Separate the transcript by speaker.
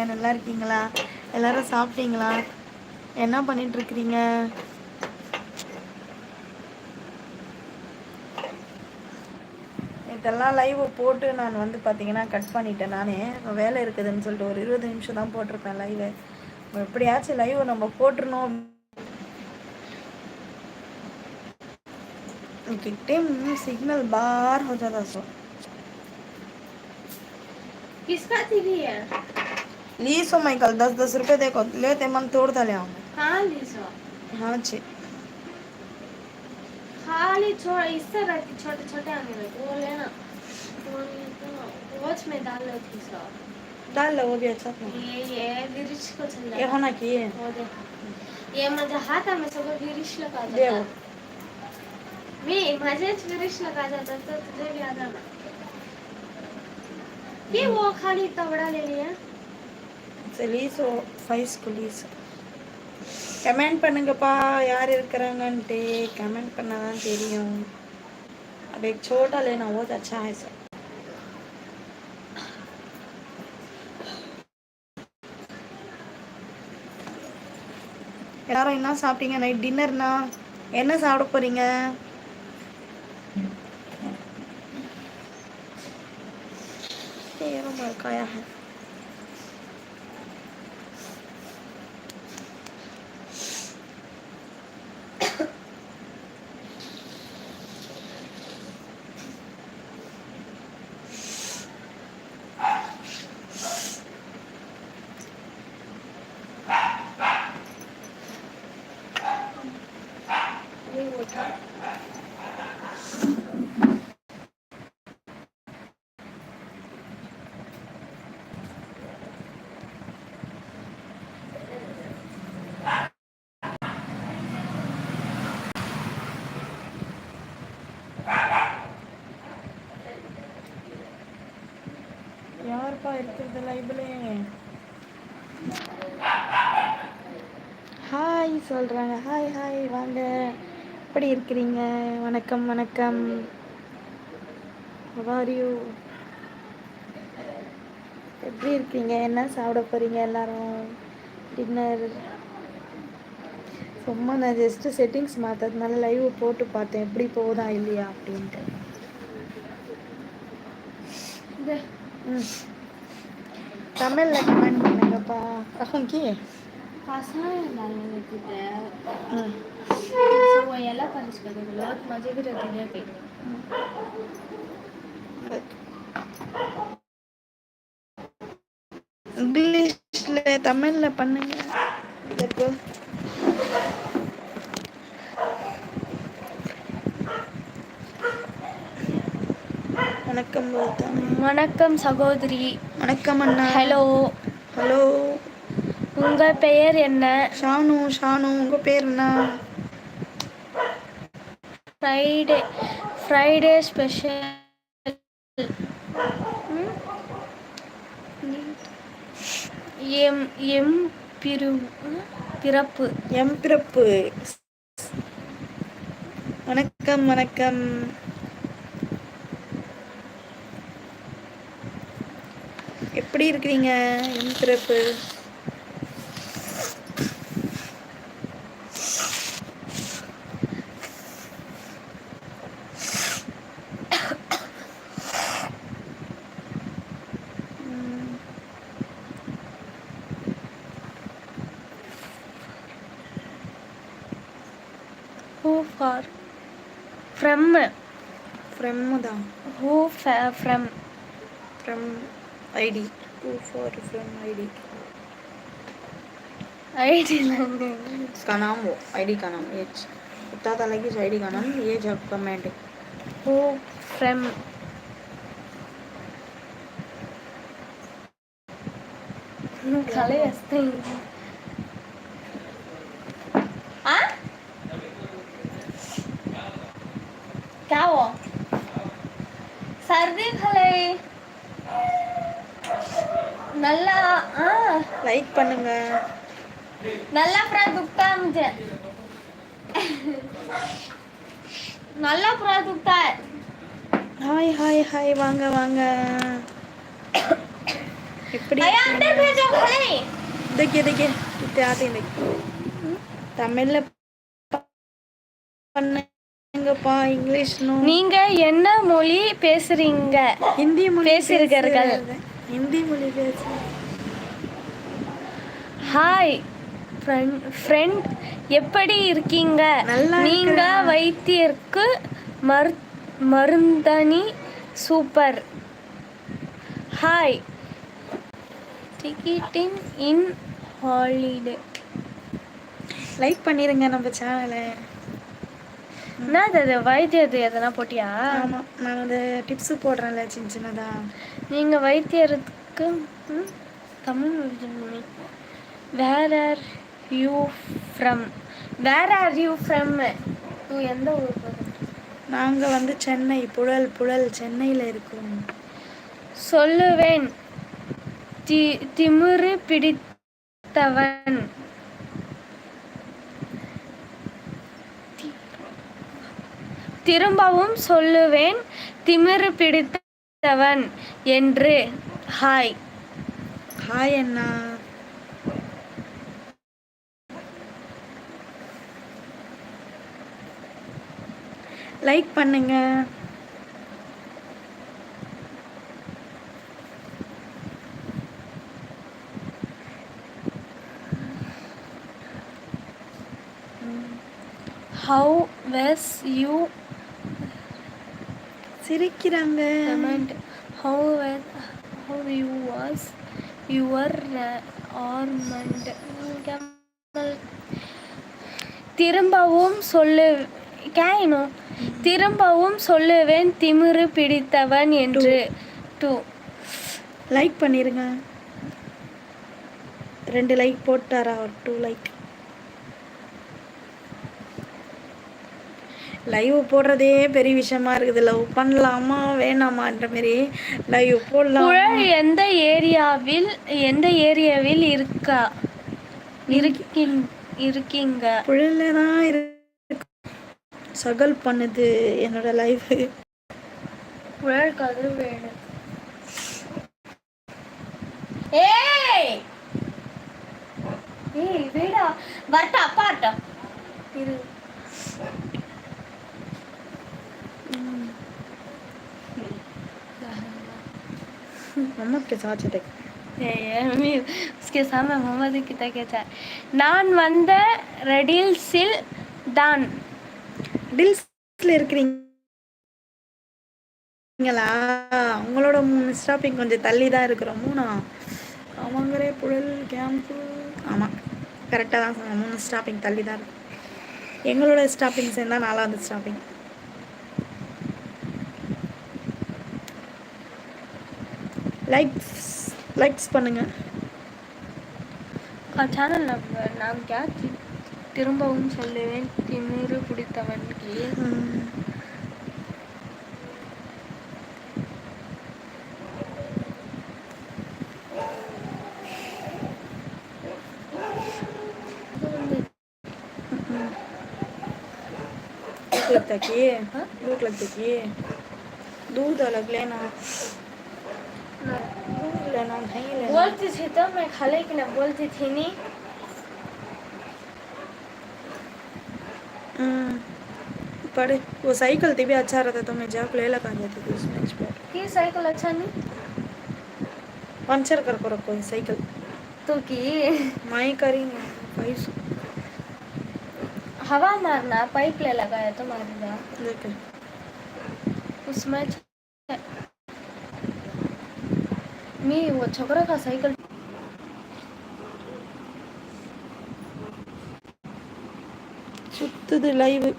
Speaker 1: நல்லா இருக்கீங்களா எல்லாரும் சாப்பிட்டீங்களா என்ன பண்ணிட்டு இருக்கிறீங்க இதெல்லாம் லைவ் போட்டு நான் வந்து பார்த்தீங்கன்னா கட் பண்ணிட்டேன் நானே வேலை இருக்குதுன்னு சொல்லிட்டு ஒரு இருபது நிமிஷம் தான் போட்டிருப்பேன் லைவ் எப்படியாச்சும் லைவ் நம்ம போட்டுருணும் टिम सिग्नल बाहर हो जाता सो
Speaker 2: किसका टीवी है
Speaker 1: લીસો માઈકલ દસ दस રૂપિયા દેખો લે તે મને તોડતા લે
Speaker 2: આવું हाँ लीसो।
Speaker 1: हाँ जी
Speaker 2: खाली छोड़ इससे रख छोटे छोटे आने लगे वो लेना। वो लेना वॉच में डाल लो थी सो
Speaker 1: डाल लो वो भी अच्छा था।
Speaker 2: ये ये गिरिश को चला
Speaker 1: ये होना की
Speaker 2: है ये मज़े हाथ में सब गिरिश
Speaker 1: लगा देता देखो
Speaker 2: मैं मज़े मुझे गिरिश लगा जाता तो तुझे भी आता ना ये वो खाली तबड़ा ले लिया
Speaker 1: சலீஸோ ஃபைஸ் குலீஸ் கமெண்ட் பண்ணுங்கப்பா யார் இருக்கிறாங்கன்ட்டு. கமெண்ட் பண்ணால் தான் தெரியும். அப்படியே சோட்டா லேனா ஓத் அச்சா ஆயிடுச்சு எல்லாரும் என்ன சாப்பிட்டீங்க? நைட் டின்னர்னா என்ன சாப்பிட போறீங்க?
Speaker 2: ஏன் காயாக
Speaker 1: யாருப்பா இருக்கிறது லைவ்ல ஹாய் சொல்றாங்க. ஹாய் ஹாய் வாங்க. எப்படி இருக்கிறீங்க? வணக்கம் வணக்கம். யூ எப்படி இருக்கீங்க? என்ன சாப்பிட போறீங்க எல்லாரும்? டின்னர் சும்மா நான் ஜஸ்ட்டு செட்டிங்ஸ் மாற்றதுனால லைவ் போட்டு பார்த்தேன். எப்படி போகுதா இல்லையா அப்படின்ட்டு. தமிழில் கமெண்ட் பண்ணுங்கப்பா. ஓகே
Speaker 2: ಪಸಂದಿದೆ
Speaker 1: ಸೊ தமிழில் பண்ணுங்க. வணக்கம்
Speaker 2: வணக்கம் சகோதரி.
Speaker 1: வணக்கம் அண்ணா.
Speaker 2: ஹலோ
Speaker 1: ஹலோ
Speaker 2: உங்கள் பெயர் என்ன?
Speaker 1: ஷானு ஷானு உங்க பேர் என்ன?
Speaker 2: Friday Friday special. M M பிரு பிறப்பு.
Speaker 1: எம் பிறப்பு. வணக்கம் வணக்கம். எப்படி இருக்கிறீங்க? எம் பிறப்பு.
Speaker 2: ஃபார் ஃப்ரம்
Speaker 1: ஃப்ரம் தான்
Speaker 2: who from
Speaker 1: from ID two four from ID
Speaker 2: ID
Speaker 1: इसका नाम वो आईडी का नाम ये कुत्ता था लगी इस आईडी का नाम ये जब कमेंट
Speaker 2: ஹூ ஃப்ரம் கலை வஸ்தை ஆ நல்லா ஆ
Speaker 1: லைக் பண்ணுங்க
Speaker 2: நல்லா புறா दुखता है मुझे நல்லா புறா दुखता है
Speaker 1: ஹாய் ஹாய் ஹாய் வாங்க வாங்க எப்படி
Speaker 2: अरे अंदर
Speaker 1: இருக்கீங்க?
Speaker 2: भेजो खले
Speaker 1: देखिए देखिए कितने आते हैं देखिए தமிழ்ல பண்ணுங்கப்பா இங்கிலீஷ்
Speaker 2: நீங்க என்ன மொழி பேசுறீங்க?
Speaker 1: ஹிந்தி மொழி
Speaker 2: பேசுகிறீர்கள்.
Speaker 1: ஹிந்தி மொழி பேசு
Speaker 2: ஹாய் ஃப்ரெண்ட் எப்படி இருக்கீங்க? நீங்க. வைத்தியருக்கு மரு மருந்தனி சூப்பர். ஹாய் டிக்கெட்டின் இன் ஹாலிடே
Speaker 1: லைக் பண்ணிருங்க நம்ம சேனலை
Speaker 2: என்னது அது? வைத்தியது எதனா போட்டியா?
Speaker 1: ஆமாம் நான் வந்து டிப்ஸு போடுறேன்ல சின்ன சின்னதா.
Speaker 2: நீங்க வைத்தியருக்கு தமிழ் மொழி where are you from where are you from நீ எந்த ஊர்
Speaker 1: நாங்கள் வந்து சென்னை புழல் புழல் சென்னையில் இருக்கோம்.
Speaker 2: சொல்லுவேன். தி திமிரு பிடித்தவன். திரும்பவும் சொல்லுவேன் திமிரு பிடித்தவன் என்று. ஹாய்
Speaker 1: ஹாய் அண்ணா. லைக் பண்ணுங்க.
Speaker 2: ஹவு வெஸ் யூ
Speaker 1: சிரிக்கிறாங்க.
Speaker 2: Comment how how you was your Ormond திரும்பவும் சொல்லு கேனோ திரும்பவும் சொல்லுவேன் திமிரு பிடித்தவன் என்று. டூ
Speaker 1: லைக் பண்ணிருங்க. ரெண்டு லைக் போட்டாரா ஒரு டூ லைக் லைவ் போடுறதே பெரிய விஷயமா இருக்குது. லவ் பண்ணலாமா வேணாமான்ற மாதிரி லைவ் போடலாம்.
Speaker 2: எந்த ஏரியாவில் எந்த ஏரியாவில் இருக்கா? இருக்கீங்க?
Speaker 1: புழல தான் இருக்கு. சகல் பண்ணுது என்னோட லைஃப்
Speaker 2: புழல் கதவு வேணும் ஏய்! ஏய் வீடா. வரட்டா அப்பாட்டா இரு.
Speaker 1: मम्मा के साथ देख
Speaker 2: ஏய், उसके सामने मोहम्मद கிட்ட கேட்டார் நான் வந்த ரெடில்ஸில் தான்
Speaker 1: டில்ஸ்ல இருக்கிறீங்களா உங்களோட மூணு ஸ்டாப்பிங் கொஞ்சம் தள்ளி தான் இருக்கிறோம் மூணா ஆமாங்கரே புழல் கேம்ப்பு ஆமாம் கரெக்டாக தான் சொன்னேன் மூணு ஸ்டாப்பிங் தள்ளி தான் இருக்கும் எங்களோட ஸ்டாப்பிங் சேர்ந்தா நாலாவது ஸ்டாப்பிங் லைக்ஸ் லைக்ஸ் பண்ணுங்க
Speaker 2: சேனல் நம்பர் நாம் क्या தி- திரும்பவும் சொல்லுவேன் திமிரு பிடித்தவனுக்கு
Speaker 1: ம். भूख लगता कि
Speaker 2: हाँ?
Speaker 1: भूख लगता कि दूध अलग लेना दूध लेना नहीं लेना।
Speaker 2: बोलती थी तो मैं खाले की ना बोलती थी नहीं
Speaker 1: हम्म, पढ़े। वो साइकिल थी भी अच्छा रहता तो मैं जाके ले लगा देती थी उसमें एक्सपर्ट
Speaker 2: कि साइकिल अच्छा नहीं
Speaker 1: पंचर कर को रखो साइकिल।
Speaker 2: तो की?
Speaker 1: माई करी नहीं पैसा
Speaker 2: हवा मारना पाइप ले लगाया तो मार दिया
Speaker 1: देखे
Speaker 2: उसमें మీ చొకరగా సైకిల్
Speaker 1: சுத்துது லைவு